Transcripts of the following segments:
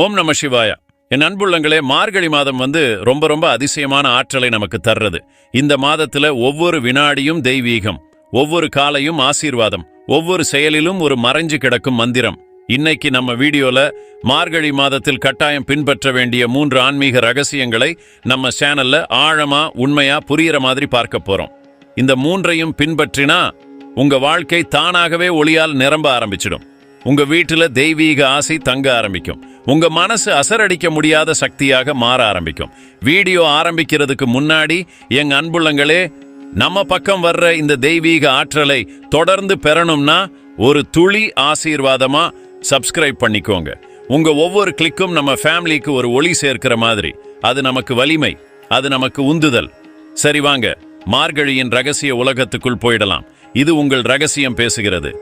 ஓம் நம சிவாயா. என் அன்புள்ளங்களே மார்கழி மாதம் வந்து ரொம்ப ரொம்ப அதிசயமான ஆற்றலை நமக்கு தர்றது. இந்த மாதத்துல ஒவ்வொரு வினாடியும் தெய்வீகம் ஒவ்வொரு காலையும் ஆசீர்வாதம் ஒவ்வொரு செயலிலும் ஒரு மறைஞ்சு கிடக்கும் மந்திரம். இன்னைக்கு நம்ம வீடியோல மார்கழி மாதத்தில் கட்டாயம் பின்பற்ற வேண்டிய மூன்று ஆன்மீக ரகசியங்களை நம்ம சேனல்ல ஆழமா உண்மையா புரியிற மாதிரி பார்க்க போறோம். இந்த மூன்றையும் பின்பற்றினா உங்க வாழ்க்கை தானாகவே ஒளியால் நிரம்ப ஆரம்பிச்சிடும். உங்க வீட்டுல தெய்வீக ஆசை தங்க ஆரம்பிக்கும். உங்க மனசு அசரடிக்க முடியாத சக்தியாக மாற ஆரம்பிக்கும். வீடியோ ஆரம்பிக்கிறதுக்கு முன்னாடி எங்க அன்புள்ளங்களே நம்ம பக்கம் வர்ற இந்த தெய்வீக ஆற்றலை தொடர்ந்து பெறணும்னா ஒரு துளி ஆசீர்வாதமா சப்ஸ்கிரைப் பண்ணிக்கோங்க. உங்க ஒவ்வொரு கிளிக்கும் நம்ம ஃபேமிலிக்கு ஒரு ஒளி சேர்க்கிற மாதிரி. அது நமக்கு வலிமை அது நமக்கு உந்துதல். சரி வாங்க மார்கழியின் ரகசிய உலகத்துக்குள் போயிடலாம். இது உங்கள் ரகசியம் பேசுகிறது.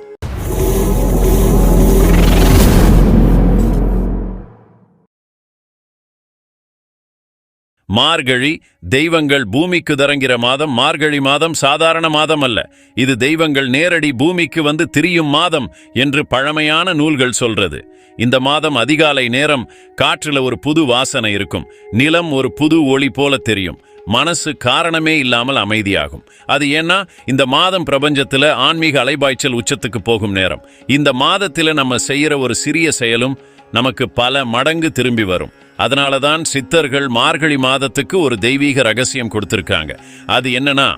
மார்கழி தெய்வங்கள் பூமிக்கு தரங்கிற மாதம் மார்கழி மாதம் சாதாரண மாதம் அல்ல. இது தெய்வங்கள் நேரடி பூமிக்கு வந்து திரியும் மாதம் என்று பழமையான நூல்கள் சொல்றது. இந்த மாதம் அதிகாலை நேரம் காற்றுல ஒரு புது வாசனை இருக்கும். நிலம் ஒரு புது ஒளி போல தெரியும். மனசு காரணமே இல்லாமல் அமைதியாகும். அது ஏன்னா இந்த மாதம் பிரபஞ்சத்துல ஆன்மீக அலைபாய்ச்சல் உச்சத்துக்கு போகும் நேரம். இந்த மாதத்துல நம்ம செய்யற ஒரு சிறிய செயலும் நமக்கு பல மடங்கு திரும்பி வரும். அதனால தான் சித்தர்கள் மார்கழி மாதத்துக்கு ஒரு தெய்வீக ரகசியம் கொடுத்திருக்காங்க. அது என்னன்னா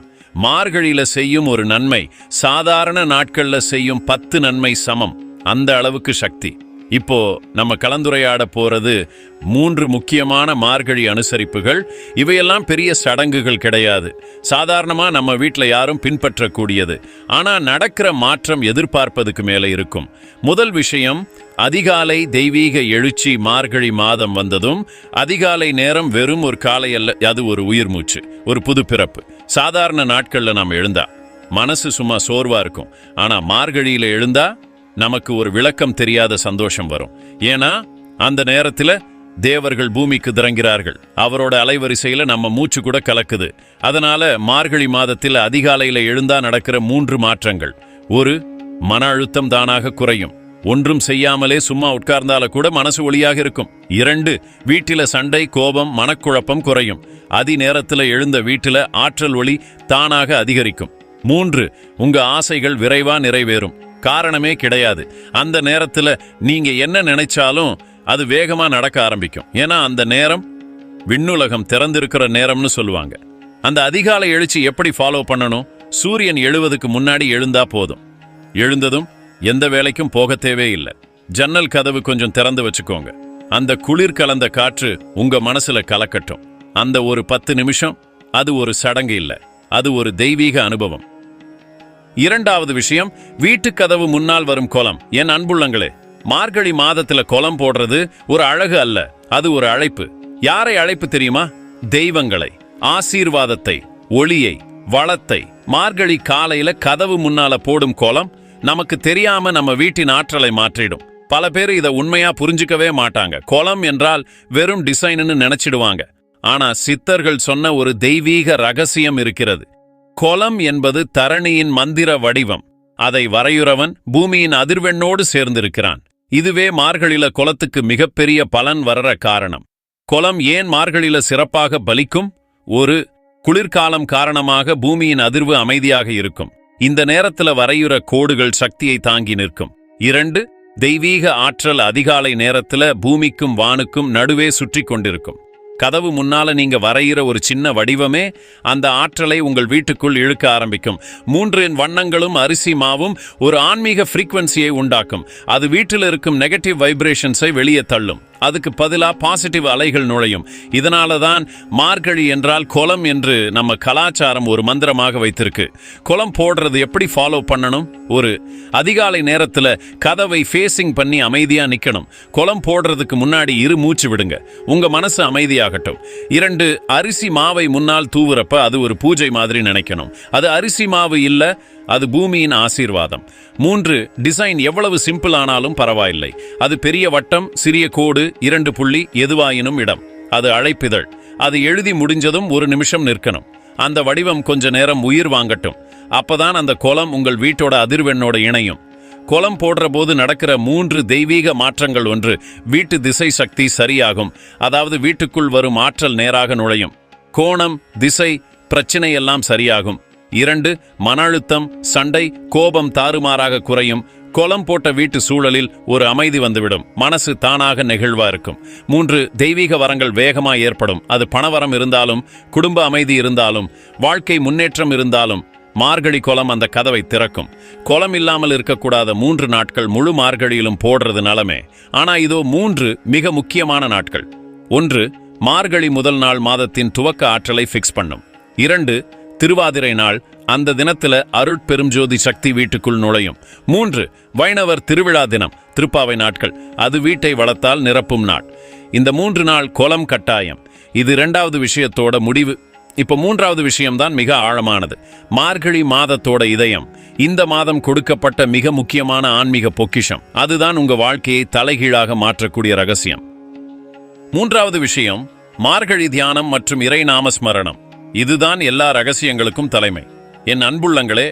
மார்கழியில் செய்யும் ஒரு நன்மை சாதாரண நாட்கள்ல செய்யும் பத்து நன்மை சமம். அந்த அளவுக்கு சக்தி. இப்போ நம்ம கலந்துரையாட போறது மூன்று முக்கியமான மார்கழி அனுசரிப்புகள். இவையெல்லாம் பெரிய சடங்குகள் கிடையாது. சாதாரணமா நம்ம வீட்ல யாரும் பின்பற்றக்கூடியது. ஆனா நடக்கிற மாற்றம் எதிர்பார்ப்பதுக்கு மேல இருக்கும். முதல் விஷயம் அதிகாலை தெய்வீக எழுச்சி மார்கழி மாதம் வந்ததும் அதிகாலை நேரம் வெறும் ஒரு காலை அல்ல அது ஒரு உயிர் மூச்சு ஒரு புது பிறப்பு. சாதாரண நாட்கள்ல நாம் எழுந்தா மனசு சும்மா சோர்வா இருக்கும். ஆனா மார்கழியில் எழுந்தா நமக்கு ஒரு விளக்கம் தெரியாத சந்தோஷம் வரும். ஏன்னா அந்த நேரத்துல தேவர்கள் பூமிக்கு திறங்கிறார்கள். அவரோட அலைவரிசையில நம்ம மூச்சு கூட கலக்குது. அதனால மார்கழி மாதத்தில் அதிகாலையில எழுந்தா நடக்கிற மூன்று மாற்றங்கள். ஒரு மன அழுத்தம் தானாக குறையும். ஒன்றும் செய்யாமலே சும்மா உட்கார்ந்தால கூட மனசு ஒளியாக இருக்கும். இரண்டு வீட்டில சண்டை கோபம் மனக்குழப்பம் குறையும். அதி நேரத்துல எழுந்த வீட்டில ஆற்றல் ஒளி தானாக அதிகரிக்கும். மூன்று உங்க ஆசைகள் விரைவா நிறைவேறும். காரணமே கிடையாது. அந்த நேரத்துல நீங்க என்ன நினைச்சாலும் அது வேகமா நடக்க ஆரம்பிக்கும். ஏன்னா அந்த நேரம் விண்ணுலகம் திறந்திருக்கிற நேரம்னு சொல்லுவாங்க. அந்த அதிகாலை எழுச்சி எப்படி ஃபாலோ பண்ணணும்? சூரியன் எழுவதுக்கு முன்னாடி எழுந்தா போதும். எழுந்ததும் எந்த வேலைக்கும் போக தேவையில்லை ஜன்னல் கதவு கொஞ்சம் திறந்து வச்சுக்கோங்க. அந்த குளிர் கலந்த காற்று உங்க மனசுல கலக்கட்டும். அந்த ஒரு பத்து நிமிஷம் அது ஒரு சடங்கு இல்ல. அது ஒரு தெய்வீக அனுபவம். இரண்டாவது விஷயம் வீட்டுக் கதவு முன்னால் வரும் கோலம். என் அன்புள்ளங்களே மார்கழி மாதத்துல கோலம் போடுறது ஒரு அழகு அல்ல அது ஒரு அழைப்பு. யாரை அழைப்பு தெரியுமா? தெய்வங்களை ஆசீர்வாதத்தை ஒளியை வளத்தை. மார்கழி காலையில கதவு முன்னால போடும் கோலம் நமக்கு தெரியாம நம்ம வீட்டின் ஆற்றலை மாற்றிடும். பல பேர் இதை உண்மையா புரிஞ்சுக்கவே மாட்டாங்க. கோலம் என்றால் வெறும் டிசைன்னு நினைச்சிடுவாங்க. ஆனா சித்தர்கள் சொன்ன ஒரு தெய்வீக ரகசியம் இருக்கிறது. கோலம் என்பது தரணியின் மந்திர வடிவம். அதை வரையுறவன் பூமியின் அதிர்வெண்ணோடு சேர்ந்திருக்கிறான். இதுவே மார்கழில குலத்துக்கு மிகப்பெரிய பலன் வரற காரணம். குலம் ஏன் மார்கழில சிறப்பாக பலிக்கும்? ஒரு குளிர்காலம் காரணமாக பூமியின் அதிர்வு அமைதியாக இருக்கும். இந்த நேரத்துல வரையுற கோடுகள் சக்தியை தாங்கி நிற்கும். இரண்டு தெய்வீக ஆற்றல் அதிகாலை நேரத்துல பூமிக்கும் வானுக்கும் நடுவே சுற்றி கொண்டிருக்கும். கதவு முன்னால நீங்க வரைகிற ஒரு சின்ன வடிவமே அந்த ஆற்றலை உங்கள் வீட்டுக்குள் இழுக்க ஆரம்பிக்கும். மூன்றின் வண்ணங்களும் அரிசி மாவும் ஒரு ஆன்மீக ஃப்ரீக்வன்சியை உண்டாக்கும். அது வீட்டில் இருக்கும் நெகட்டிவ் வைப்ரேஷன்ஸை வெளியே தள்ளும். அதுக்கு பதிலாக பாசிட்டிவ் அலைகள் நுழையும். இதனால தான் மார்கழி என்றால் குளம் என்று நம்ம கலாச்சாரம் ஒரு மந்திரமாக வைத்திருக்கு. குளம் போடுறது எப்படி ஃபாலோ பண்ணணும்? ஒரு அதிகாலை நேரத்தில் கதவை ஃபேஸிங் பண்ணி அமைதியாக நிற்கணும் குளம் போடுறதுக்கு முன்னாடி இரு மூச்சு விடுங்க. உங்கள் மனசு அமைதியாகட்டும். இரண்டு அரிசி மாவை முன்னால் தூவுறப்ப அது ஒரு பூஜை மாதிரி நினைக்கணும். அது அரிசி மாவு இல்லை அது பூமியின் ஆசீர்வாதம். மூன்று டிசைன் எவ்வளவு சிம்பிள் ஆனாலும் பரவாயில்லை. அது பெரிய வட்டம் சிறிய கோடு இரண்டு புள்ளி எதுவாயினும் இடம். அது அழைப்பிதழ். அது எழுதி முடிஞ்சதும் ஒரு நிமிஷம் நிற்கணும். அந்த வடிவம் கொஞ்ச நேரம் உயிர் வாங்கட்டும். அப்பதான் அந்த குளம் உங்கள் வீட்டோட அதிர்வெண்ணோட இணையும். குளம் போடுற போது நடக்கிற மூன்று தெய்வீக மாற்றங்கள் ஒன்று வீட்டு திசை சக்தி சரியாகும். அதாவது வீட்டுக்குள் வரும் ஆற்றல் நேராக நுழையும். கோணம் திசை பிரச்சனை எல்லாம் சரியாகும். இரண்டு மன அழுத்தம் சண்டை கோபம் தாறுமாறாக குறையும். கொலம் போட்ட வீட்டு சூழலில் ஒரு அமைதி வந்துவிடும். மனசு தானாக நெகிழ்வா இருக்கும். மூன்று தெய்வீக வரங்கள் வேகமா ஏற்படும். அது பணவரம் இருந்தாலும் குடும்ப அமைதி இருந்தாலும் வாழ்க்கை முன்னேற்றம் இருந்தாலும் மார்கழி குளம் அந்த கதவை திறக்கும். குளம் இல்லாமல் இருக்கக்கூடாத மூன்று நாட்கள் முழு மார்கழியிலும் போடுறது நலமே. ஆனா இதோ மூன்று மிக முக்கியமான நாட்கள். ஒன்று மார்கழி முதல் நாள் மாதத்தின் துவக்க ஆற்றலை ஃபிக்ஸ் பண்ணும். இரண்டு திருவாதிரை நாள் அந்த தினத்துல அருட்பெருஞ்சோதி சக்தி வீட்டுக்குள் நுழையும். மூன்று வைணவர் திருவிழா தினம் திருப்பாவை நாட்கள். அது வீட்டை வளர்த்தால் நிரப்பும் நாள். இந்த மூன்று நாள் கோலம் கட்டாயம். இது இரண்டாவது விஷயத்தோட முடிவு. இப்போ மூன்றாவது விஷயம்தான் மிக ஆழமானது. மார்கழி மாதத்தோட இதயம். இந்த மாதம் கொடுக்கப்பட்ட மிக முக்கியமான ஆன்மீக பொக்கிஷம். அதுதான் உங்க வாழ்க்கையை தலைகீழாக மாற்றக்கூடிய ரகசியம். மூன்றாவது விஷயம் மார்கழி தியானம் மற்றும் இறை நாமஸ்மரணம். இதுதான் எல்லா ரகசியங்களுக்கும் தலைமை. என் அன்புள்ளங்களே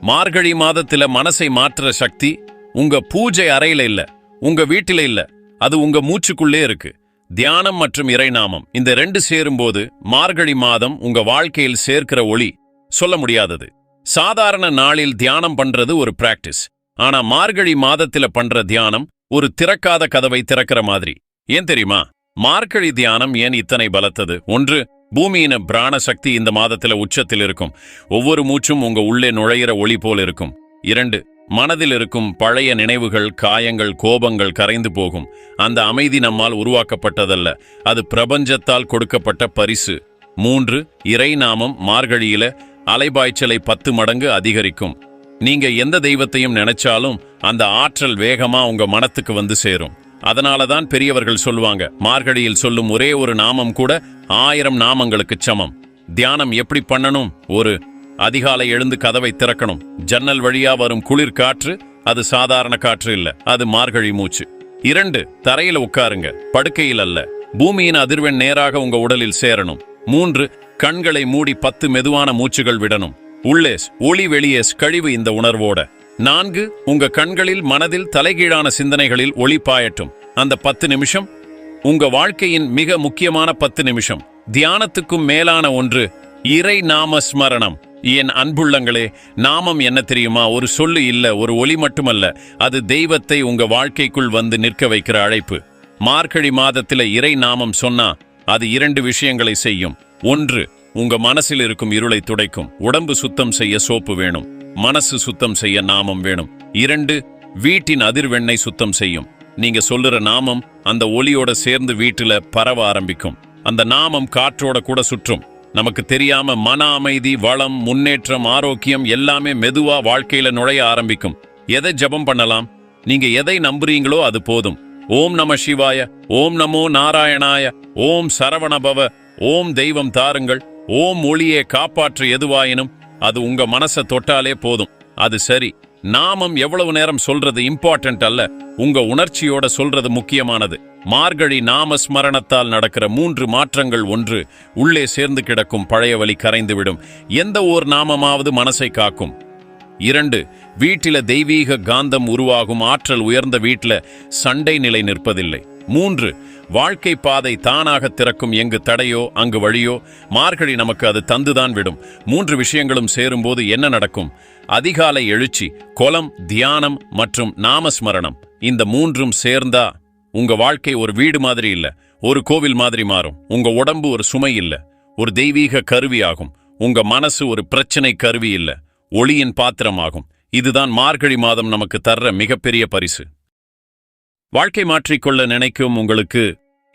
மார்கழி மாதத்தில மனசை மாற்றுற சக்தி உங்க பூஜை அறையில இல்ல உங்க வீட்டில இல்ல அது உங்க மூச்சுக்குள்ளே இருக்கு. தியானம் மற்றும் இறைநாமம் இந்த ரெண்டு சேரும்போது மார்கழி மாதம் உங்க வாழ்க்கையில் சேர்க்கிற ஒளி சொல்ல முடியாதது. சாதாரண நாளில் தியானம் பண்றது ஒரு பிராக்டிஸ் ஆனா மார்கழி மாதத்தில பண்ற தியானம் ஒரு திறக்காத கதவை திறக்கிற மாதிரி. ஏன் தெரியுமா? மார்கழி தியானம் ஏன் இத்தனை பலத்தது? ஒன்று பூமியின் பிராண சக்தி இந்த மாதத்துல உச்சத்தில் இருக்கும். ஒவ்வொரு மூச்சும் உங்க உள்ளே நுழையிற ஒளி போல் இருக்கும். இரண்டு மனதில் இருக்கும் பழைய நினைவுகள் காயங்கள் கோபங்கள் கரைந்து போகும். அந்த அமைதி நம்மால் உருவாக்கப்பட்டதல்ல. அது பிரபஞ்சத்தால் கொடுக்கப்பட்ட பரிசு. மூன்று இறை நாமம் மார்கழியில அலைபாய்ச்சலை பத்து மடங்கு அதிகரிக்கும். நீங்க எந்த தெய்வத்தையும் நினைச்சாலும் அந்த ஆற்றல் வேகமா உங்க மனத்துக்கு வந்து சேரும். அதனால தான் பெரியவர்கள் சொல்லுவாங்க மார்கழியில் சொல்லும் ஒரே ஒரு நாமம் கூட ஆயிரம் நாமங்களுக்கு சமம். தியானம் எப்படி பண்ணணும்? ஒரு அதிகாலை எழுந்து கதவை திறக்கணும். ஜன்னல் வழியா வரும் குளிர் காற்று அது சாதாரண காற்று இல்ல அது மார்கழி மூச்சு. இரண்டு தரையில உட்காருங்க படுக்கையில் அல்ல. பூமியின் அதிர்வெண் நேராக உங்க உடலில் சேரணும். மூன்று கண்களை மூடி பத்து மெதுவான மூச்சுகள் விடணும். உள்ளேஸ் ஒளி வெளியேஸ் கழிவு இந்த உணர்வோட. நான்கு உங்க கண்களில் மனதில் தலைகீழான சிந்தனைகளில் ஒளி பாயட்டும். அந்த பத்து நிமிஷம் உங்க வாழ்க்கையின் மிக முக்கியமான பத்து நிமிஷம். தியானத்துக்கும் மேலான ஒன்று இறை நாம ஸ்மரணம் என் அன்புள்ளங்களே நாமம் என்ன தெரியுமா? ஒரு சொல்லு இல்ல ஒரு ஒளி மட்டுமல்ல. அது தெய்வத்தை உங்க வாழ்க்கைக்குள் வந்து நிற்க வைக்கிற அழைப்பு. மார்கழி மாதத்தில இறை நாமம் சொன்னா அது இரண்டு விஷயங்களை செய்யும். ஒன்று உங்க மனசில் இருக்கும் இருளை துடைக்கும். உடம்பு சுத்தம் செய்ய சோப்பு வேணும். மனசு சுத்தம் செய்ய நாமம் வேணும். இரண்டு வீட்டின் அதிர்வெண்ணை சுத்தம் செய்யும். நீங்க சொல்லுற நாமம் அந்த ஒளியோட சேர்ந்து வீட்டுல பரவ ஆரம்பிக்கும். அந்த நாமம் காற்றோட கூட சுற்றும். நமக்கு தெரியாம மன அமைதி வளம் முன்னேற்றம் ஆரோக்கியம் எல்லாமே மெதுவா வாழ்க்கையில நுழைய ஆரம்பிக்கும். எதை ஜெபம் பண்ணலாம்? நீங்க எதை நம்புறீங்களோ அது போதும். ஓம் நம சிவாய ஓம் நமோ நாராயணாய ஓம் சரவணபவ ஓம் தெய்வம் தாருங்கள் ஓம் ஒளியே காப்பாற்று எதுவாயினும் அது உங்க மனசை தொட்டாலே போதும். அது சரி. நாமம் எவ்வளவு நேரம் சொல்றது இம்பார்ட்டன்ட் அல்ல. உங்க உணர்ச்சியோட சொல்றது முக்கியமானது. மார்கழி நாம ஸ்மரணத்தால் நடக்கிற மூன்று மாற்றங்கள் ஒன்று உள்ளே சேர்ந்து கிடக்கும் பழைய வழி கரைந்துவிடும். எந்த ஓர் நாமமாவது மனசை காக்கும்? இரண்டு வீட்டில தெய்வீக காந்தம் உருவாகும் ஆற்றல் உயர்ந்த வீட்டில சண்டை நிலை நிற்பதில்லை மூன்று வாழ்க்கை பாதை தானாக திறக்கும் எங்கு தடையோ அங்கு வழியோ மார்கழி நமக்கு அது தந்துதான் விடும். மூன்று விஷயங்களும் சேரும்போது என்ன நடக்கும்? அதிகாலை எழுச்சி கொலம் தியானம் மற்றும் நாமஸ்மரணம். இந்த மூன்றும் சேர்ந்தா உங்க வாழ்க்கை ஒரு வீடு மாதிரி இல்ல ஒரு கோவில் மாதிரி மாறும். உங்க உடம்பு ஒரு சுமை இல்ல ஒரு தெய்வீக கருவி ஆகும். உங்க மனசு ஒரு பிரச்சனை கருவி இல்ல ஒளியின் பாத்திரமாகும். இதுதான் மார்கழி மாதம் நமக்கு தர்ற மிகப்பெரிய பரிசு. வாழ்க்கை மாற்றிக்கொள்ள நினைக்கும் உங்களுக்கு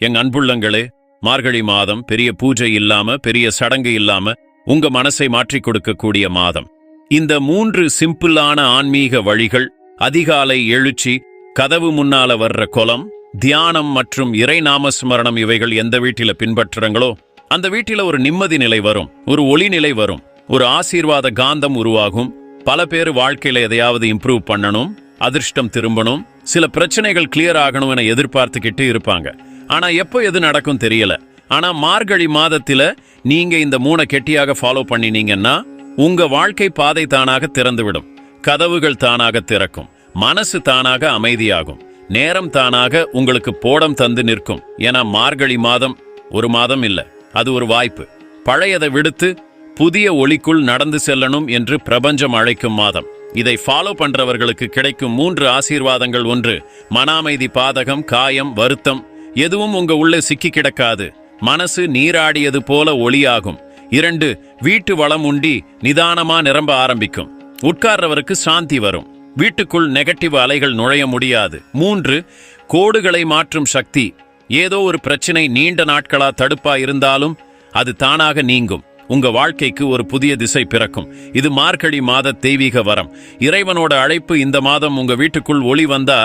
எங் அன்புள்ளங்களே மார்கழி மாதம் பெரிய பூஜை இல்லாம பெரிய சடங்கு இல்லாம உங்க மனசை மாற்றிக் கொடுக்கக்கூடிய மாதம். இந்த மூன்று சிம்பிளான ஆன்மீக வழிகள் அதிகாலை எழுச்சி கதவு முன்னால வர்ற குலம் தியானம் மற்றும் இறை நாமஸ்மரணம் இவைகள் எந்த வீட்டில பின்பற்றுறங்களோ அந்த வீட்டில ஒரு நிம்மதி நிலை வரும் ஒரு ஒளி நிலை வரும் ஒரு ஆசீர்வாத காந்தம் உருவாகும் பல பேர் வாழ்க்கையில எதையாவது இம்ப்ரூவ் பண்ணணும் அதிர்ஷ்டம் திரும்பணும் சில பிரச்சனைகள் கிளியர் ஆகணும் என எதிர்பார்த்துக்கிட்டு இருப்பாங்க. ஆனா எப்போ எது நடக்கும் தெரியல. ஆனா மார்கழி மாதத்துல நீங்க இந்த மூணை கெட்டியாக ஃபாலோ பண்ணினீங்கன்னா உங்க வாழ்க்கை பாதை தானாக திறந்துவிடும். கதவுகள் தானாக திறக்கும். மனசு தானாக அமைதியாகும். நேரம் தானாக உங்களுக்கு போடம் தந்து நிற்கும். ஏன்னா மார்கழி மாதம் ஒரு மாதம் இல்ல. அது ஒரு வாய்ப்பு. பழையதை விடுத்து புதிய ஒளிக்குள் நடந்து செல்லணும் என்று பிரபஞ்சம் அழைக்கும் மாதம். இதை ஃபாலோ பண்றவர்களுக்கு கிடைக்கும் மூன்று ஆசீர்வாதங்கள் ஒன்று மன அமைதி பாதகம் காயம் வருத்தம். எதுவும் உங்க உள்ளே சிக்கி கிடக்காது. மனசு நீராடியது போல ஒளியாகும். இரண்டு வீட்டு வளம் உண்டி நிதானமா நிரம்ப ஆரம்பிக்கும். உட்கார்றவருக்கு சாந்தி வரும். வீட்டுக்குள் நெகட்டிவ் அலைகள் நுழைய முடியாது. மூன்று கோடுகளை மாற்றும் சக்தி. ஏதோ ஒரு பிரச்சனை நீண்ட நாட்களா தடுப்பா இருந்தாலும் அது தானாக நீங்கும். உங்க வாழ்க்கைக்கு ஒரு புதிய திசை பிறக்கும். இது மார்கழி மாத தெய்வீக வரம். இறைவனோட அழைப்பு இந்த மாதம் உங்க வீட்டுக்குள் ஒளி வந்தா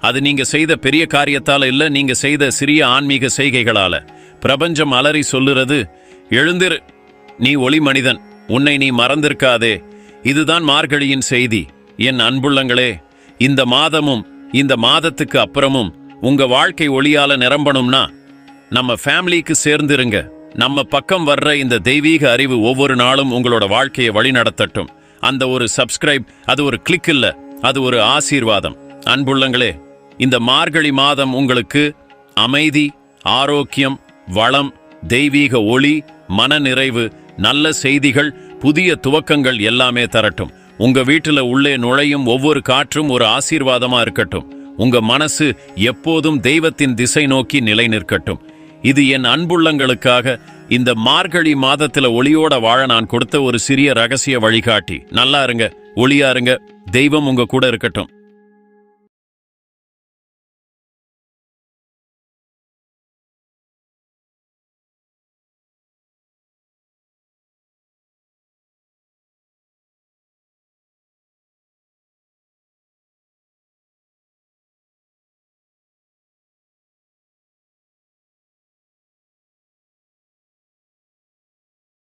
அது நீங்க செய்த பெரிய காரியத்தால இல்ல நீங்க செய்த சிறிய ஆன்மீக செய்கைகளால. பிரபஞ்சம் அலறி சொல்லுறது எழுந்திரு. நீ ஒளி மனிதன் உன்னை நீ மறந்திருக்காதே. இதுதான் மார்கழியின் செய்தி. என் அன்புள்ளங்களே இந்த மாதமும் இந்த மாதத்துக்கு அப்புறமும் உங்க வாழ்க்கை ஒளியால நிரம்பணும்னா நம்ம ஃபேமிலிக்கு சேர்ந்திருங்க. நம்ம பக்கம் வர்ற இந்த தெய்வீக அறிவு ஒவ்வொரு நாளும் உங்களோட வாழ்க்கையை வழிநடத்தட்டும். அந்த ஒரு சப்ஸ்கிரைப் அது ஒரு கிளிக் இல்ல அது ஒரு ஆசீர்வாதம். அன்புள்ளங்களே இந்த மார்கழி மாதம் உங்களுக்கு அமைதி ஆரோக்கியம் வளம் தெய்வீக ஒளி மனநிறைவு நல்ல செய்திகள் புதிய துவக்கங்கள் எல்லாமே தரட்டும். உங்க வீட்டுல உள்ளே நுழையும் ஒவ்வொரு காற்றும் ஒரு ஆசீர்வாதமா இருக்கட்டும். உங்க மனசு எப்போதும் தெய்வத்தின் திசை நோக்கி நிலை நிற்கட்டும் இது என் அன்புள்ளங்களுக்காக இந்த மார்கழி மாதத்துல ஒளியோட வாழ நான் கொடுத்த ஒரு சிறிய ரகசிய வழிகாட்டி. நல்லா இருங்க ஒளியா இருங்க. தெய்வம் உங்க கூட இருக்கட்டும்.